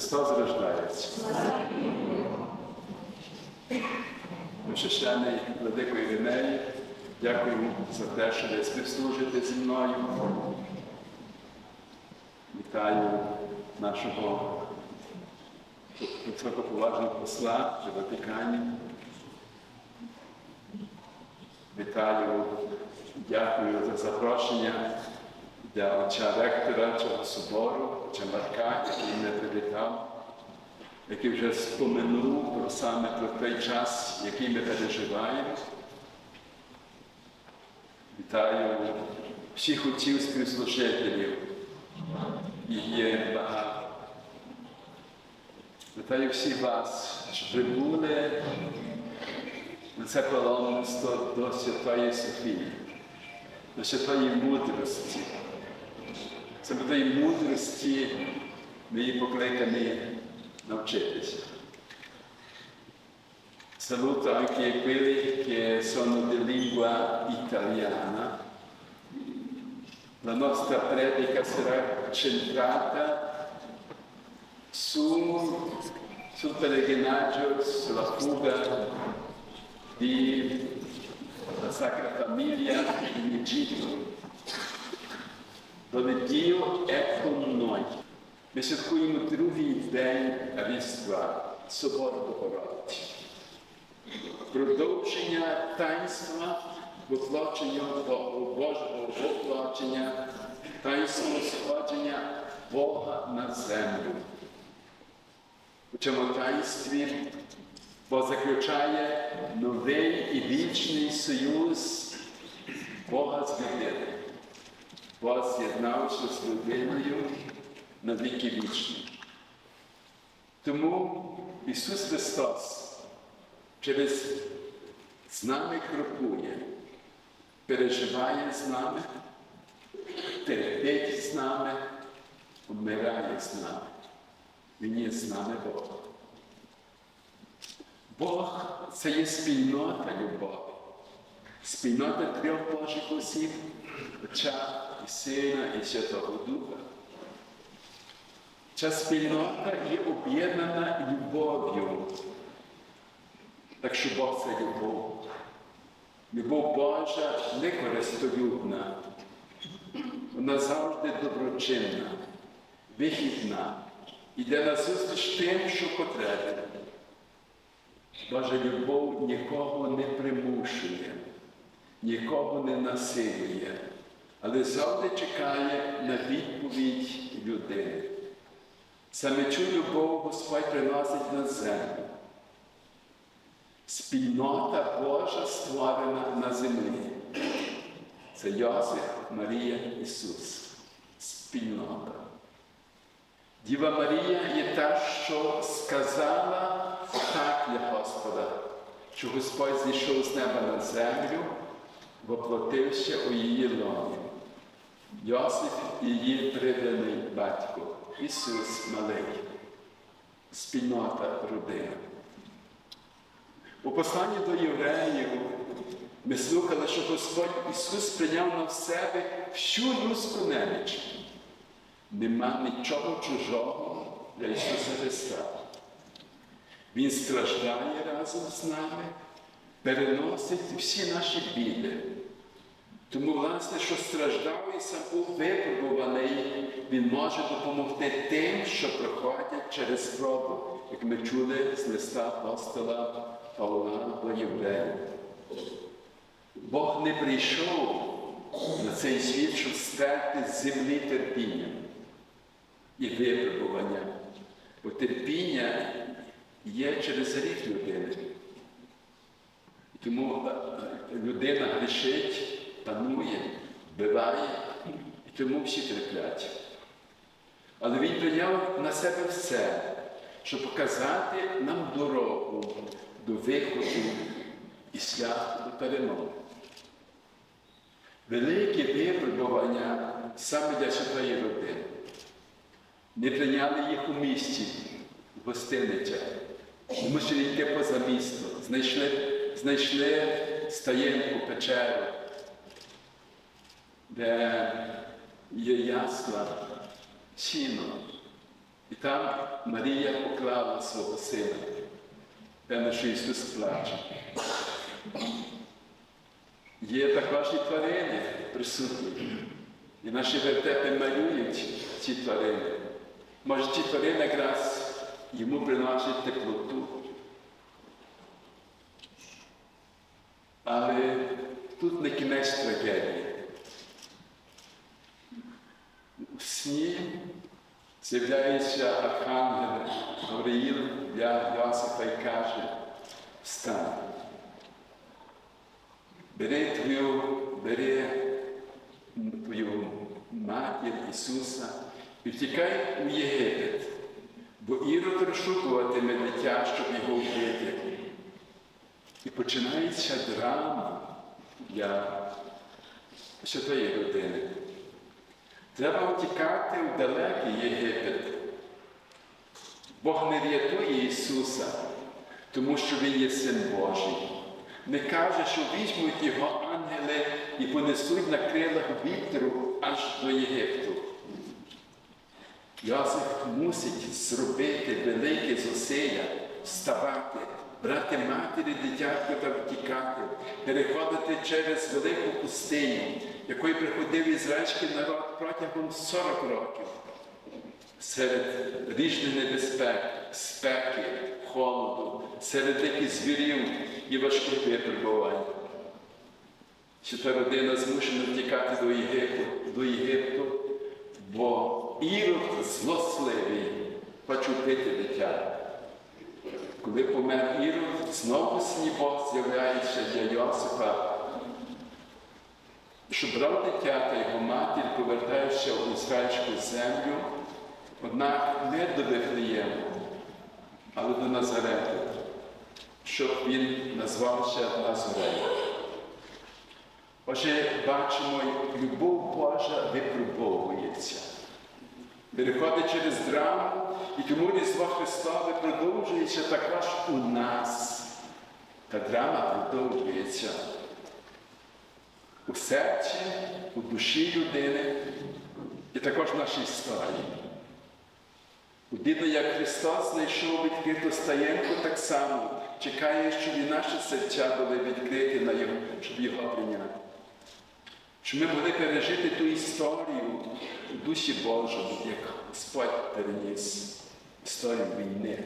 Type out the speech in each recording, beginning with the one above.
Христос рождається. Священний Владикої Вінеї, дякую за те, що ви співслужите зі мною. Вітаю нашого високоповажного посла в Ватикані. Вітаю, дякую за запрошення для отця ректора цього собору, отця Марка, який мене привітав, який вже споминув про саме про той час, який ми переживаємо. Вітаю всіх отців співслужителів. Їх є багато. Вітаю всіх вас, що прибули на це паломництво до Святої Софії, до святої мудрості. Саме тої мудрості ми її покликані навчитися. Saluto anche quelli che sono di lingua italiana. La nostra predica sarà centrata su, sul pellegrinaggio, sulla fuga di la Sacra Famiglia in Egitto, Con noi. Ми святкуємо другий день різдва, Собор Богородиці. Продовження таїнства воплочення Божого воплочення, таїнство сходження Бога на землю. У цьому таїнстві Бог заключає новий і вічний союз Бога з людиною. Бог з'єднався з людиною на віки вічні. Тому Ісус Христос через з нами крокує, переживає з нами, терпить з нами, вмирає з нами. Він є з нами Бог. Бог це є спільнота любові, спільнота трьох Божих осіб, Отця і Сина і Святого Духа. Ця спільнота є об'єднана любов'ю. Так що Бог це любов. Любов Божа не користолюбна. Вона завжди доброчинна, вихідна, іде на зустріч тим, що потрібно. Божа любов нікого не примушує, нікого не насилує, але завжди чекає на відповідь людини. Саме цю любов Господь приносить на землю. Спільнота Божа створена на землі. Це Йосиф, Марія, Ісус. Спільнота. Діва Марія є та, що сказала так для Господа, що Господь зійшов з неба на землю, воплотився у її лоні. Йосиф її приданий батько, Ісус малий, спільнота родина. У посланні до євреїв ми слухали, що Господь Ісус прийняв на себе всю людську неміч. Нема нічого чужого для Ісуса Христа. Він страждає разом з нами, переносить всі наші біди. Тому, власне, що страждав і сам був випробуваний, він може допомогти тим, що проходять через спробу, як ми чули з листа апостола Павла до євреїв. Бог не прийшов на цей світ, щоб стерти з землі терпіння і випробування. Бо терпіння є через гріх людини. Тому людина грішить, панує, вбиває, і тому всі терплять. Але він прийняв на себе все, щоб показати нам дорогу до виходу і шлях до перемоги. Велике випробування саме для святої родини. Не прийняли їх у місті, в гостиницях, мусили йти поза місто, знайшли, знайшли стаєнку печеру, де є ясла, сіно. І там Марія поклала свого сина. Певно, що Ісус плаче. Є також і тварини присутні. І наші вертепи малюють ці тварини. Може, ці тварини якраз йому приносять теплоту. Але тут не кінець трагедії. В сні з'являється Архангел Гавриїл для Йосифа і каже, встань. Бери твою, бери твою матір Ісуса і втікай у Єгипет, бо Ірод розшукуватиме дитя, щоб його вбити. І починається драма для святої родини. Треба втікати в далекий Єгипет. Бог не рятує Ісуса, тому що Він є Син Божий. Не каже, що візьмуть його ангели і понесуть на крилах вітру аж до Єгипту. Йосиф мусить зробити велике зусилля, вставати, брати матері дитятко та втікати, переходити через велику пустиню, якою приходив ізраїльський народ протягом 40 років. Серед різних небезпек, спеки, холоду, серед диких звірів і важких випробувань. Що та родина змушена втікати до Єгипту, до Єгипту, бо Ірод злосливий хоче вбити дитя. Коли помер Ірод, знову сні Бог з'являється для Йосифа, що брав дитя його матір, повертаючи в ізраїльську землю, однак не до Вифлеєму, але до Назарету, щоб він назвався Назареєм. Отже, бачимо, любов Божа випробовується. Переходить через драму, і тому Різдво Христове продовжується також у нас. Та драма продовжується у серці, у душі людини і також в нашій історії. Видно, як Христос знайшов відкриту стаєнку, так само чекає, щоб і наші серця були відкриті на його, щоб його прийняти. Щоб ми могли пережити ту історію у душі Божому, як Господь переніс історію війни.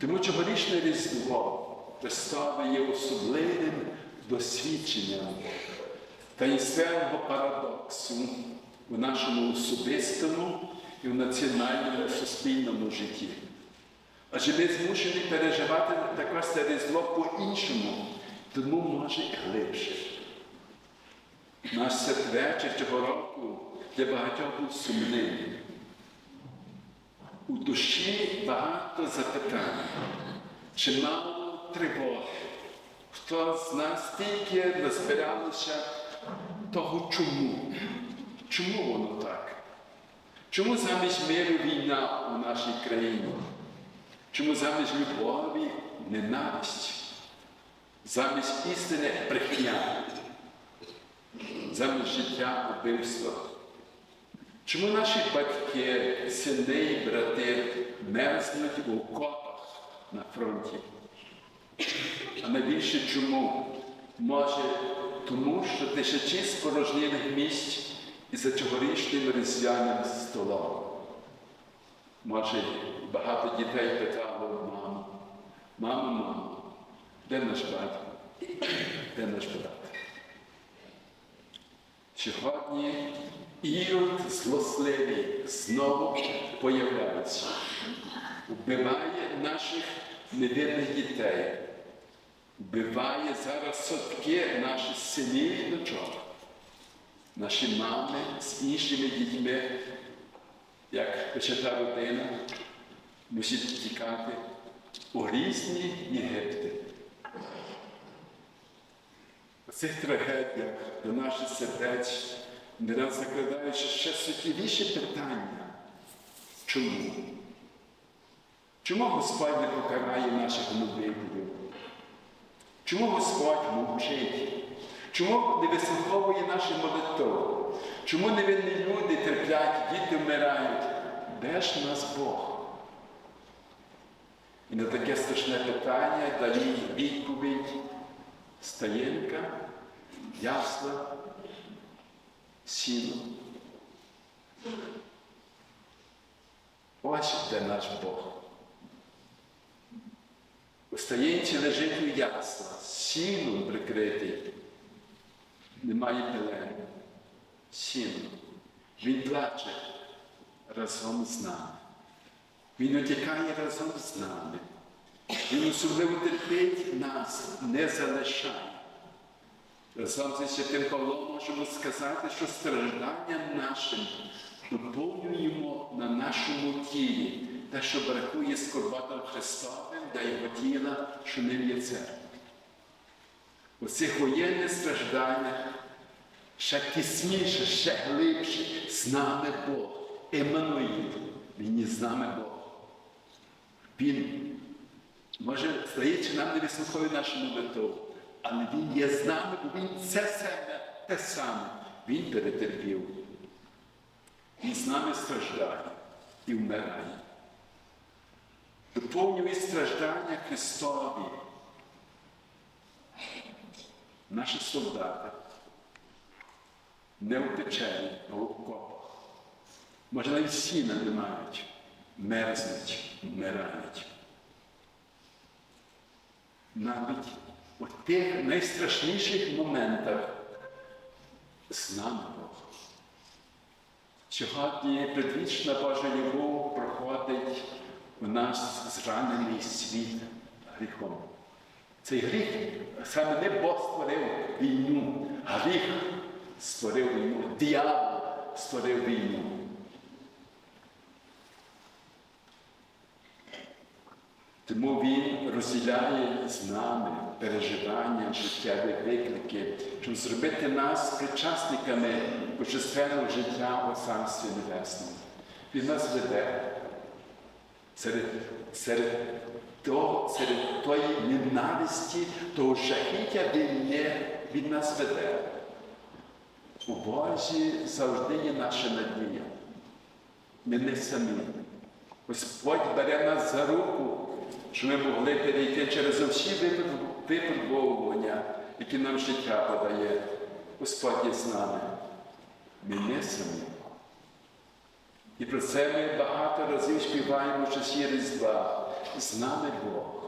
Тому цьогорічне Різдво Христове є особливим досвідченням таїнственного парадоксу у нашому особистому і в національному суспільному житті. Адже ми змушені переживати також це Різдво по-іншому, тому може і глибше. Наш святвечір цього року для багатьох був сумним. У душі багато запитань, чимало тривоги. Хто з нас тільки назбиралося того чому? Чому воно так? Чому замість миру війна у нашій країні? Чому замість любові ненависть? Замість істини брехня? Замість життя убивство? Чому наші батьки, сини і брати мерзнуть у окопах на фронті? А найбільше чому? Може, тому що тисячі спорожнілих місць і за цьогорічним різдвяним столом. Може, багато дітей питало маму, мамо, мамо, де наш батько? Де наш брат? Сьогодні Ірод злосливий знову появляється, вбиває наших невірних дітей, вбиває зараз сотки наших синів і дочок, наші мами з іншими дітьми, як пише та родина, мусить тікати у різні Єгипти. У цих трагедіях до наших сердець не раз закладаючи ще суттєвіші питання. Чому? Чому Господь не покарає наших любителів? Чому Господь мовчить? Чому не вислуховує наші молитви? Чому невинні люди терплять, діти вмирають? Де ж нас Бог? І на таке страшне питання дає відповідь Стаєнка, ясла, сіно. Ось де наш Бог. У стаєнці лежить у ясла, сіном прикритий. Немає пелени. Сіно. Він плаче разом з нами. Він утікає разом з нами. Він особливо терпить нас, не залишає. Разом зі святим Павлом можемо сказати, що стражданням нашим доповнюємо на нашому тілі те, що бракує скорботам Христовим для Його тіла, що не є церква. У цих воєнних стражданнях ще тісніше, ще глибше з нами Бог. Еммануїл. Він є з нами Бог. Він, може, здається, нам не вислуховує нашу молитву, але Він є з нами, бо Він це себе, те саме. Він перетерпів. Він з нами страждає і вмирає. Доповнює страждання Христові. Наші солдати не в печері, а в окопах. Може, навіть сіна не мають, мерзнуть, вмирають. Навіть у тих найстрашніших моментах з нами Бог. Сьогодні предвічна Божа любов проходить у нас зранений світ гріхом. Цей гріх саме не Бог створив війну, гріх створив війну, диявол створив війну. Тому Він розділяє з нами переживання, життєві виклики, щоб зробити нас причасниками божественного життя у Царстві Небесному. Він нас веде серед, серед, того, серед тої ненависті, того жахіття війни він нас веде. У Божі завжди є наша надія. Ми не самі. Господь бере нас за руку, щоб ми могли перейти через всі випробовування, які нам життя подає. Господь є з нами. Ми не самі. І про це ми багато разів співаємо в часі Різдва. З нами Бог.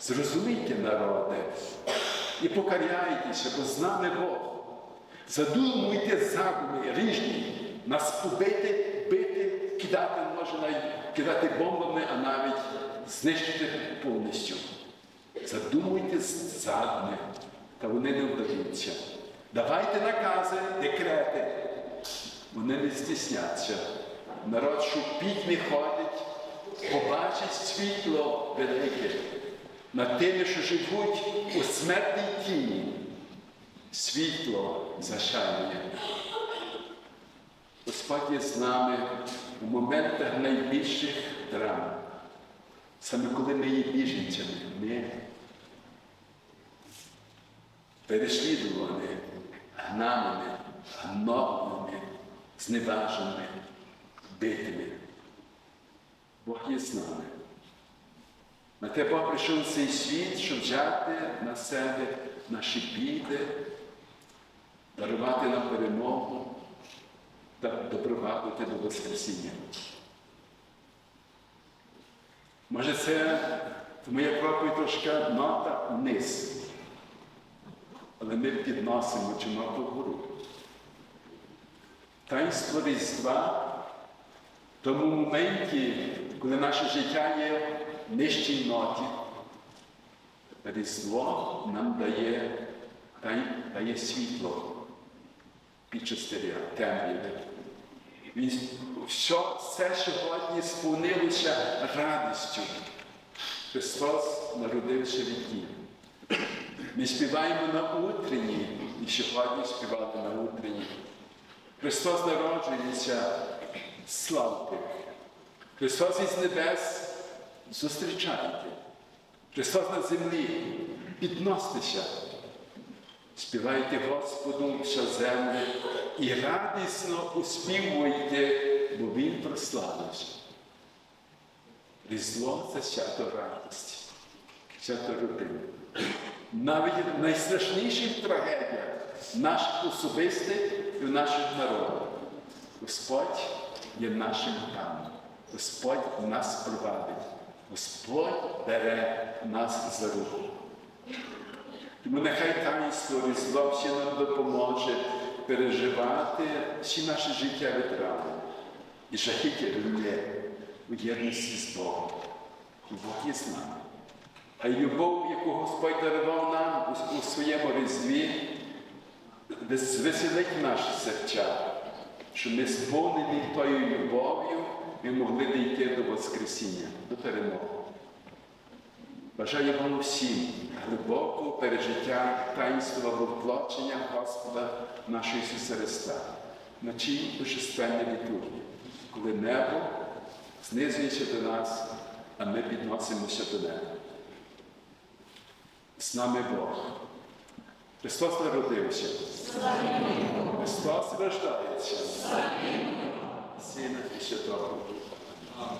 Зрозумійте, народи, і покаряйтеся, бо з нами Бог. Задумуйте задуми ріжні, нас побити, бити, кидати, може навіть кидати бомбами, а навіть знищити повністю. Задумуйте задуми, та вони не вдаються. Давайте накази, декрети. Вони не стісняться. Народ, в пітьмі ходить, побачить світло велике над тими, що живуть у смертній тіні. Світло зашарює. Господь є з нами у моментах найбільших драм. Саме коли ми є біженцями, ми переслідувані, гнаними, гнобними, зневаженими, битими. Бог є з нами. На те Бог прийшов цей світ, щоб взяти на себе наші біди, дарувати нам перемогу та допровадити до Воскресіння. Може, це моя проповідь трошки нота вниз, але ми підносимо ноту вгору. Таїнство Різдва в тому моменті, коли наше життя є в нижчій ноті, Різдво нам дає, дає світло під частиря, темряви. Все, все сьогодні сповнилося радістю. Христос народився від дії. Ми співаємо на утренні, і сьогодні співали на утренні. Христос народжується, славте. Христос із небес зустрічайте. Христос на землі, підносьтеся. Співайте Господу вся земля і радісно успівуйте, бо Він прославився. Різдво це свято радості, свято родини. Навіть в найстрашніших трагедіях наших особистих і в наших народів. Господь є нашим паном. Господь нас провадить. Господь бере нас за руку. Тому нехай таїнство Різдва всі нам допоможе переживати всі наші життєві травми і жахіття людей у єдності з Богом. Бог є з нами. А й любов, яку Господь дарував нам у, у своєму різдві, вес- веселить наші серця, що ми сповнені тою любов'ю ми могли дійти до Воскресіння, до перемоги. Бажаю вам всім глибокого пережиття таїнства воплочення Господа нашого Ісуса Христа, на чиїй божественній літургії, коли небо знизується до нас, а ми підносимося до неба. З нами Бог. Христос народився. Христос рождається. Сина і Святого. Духа.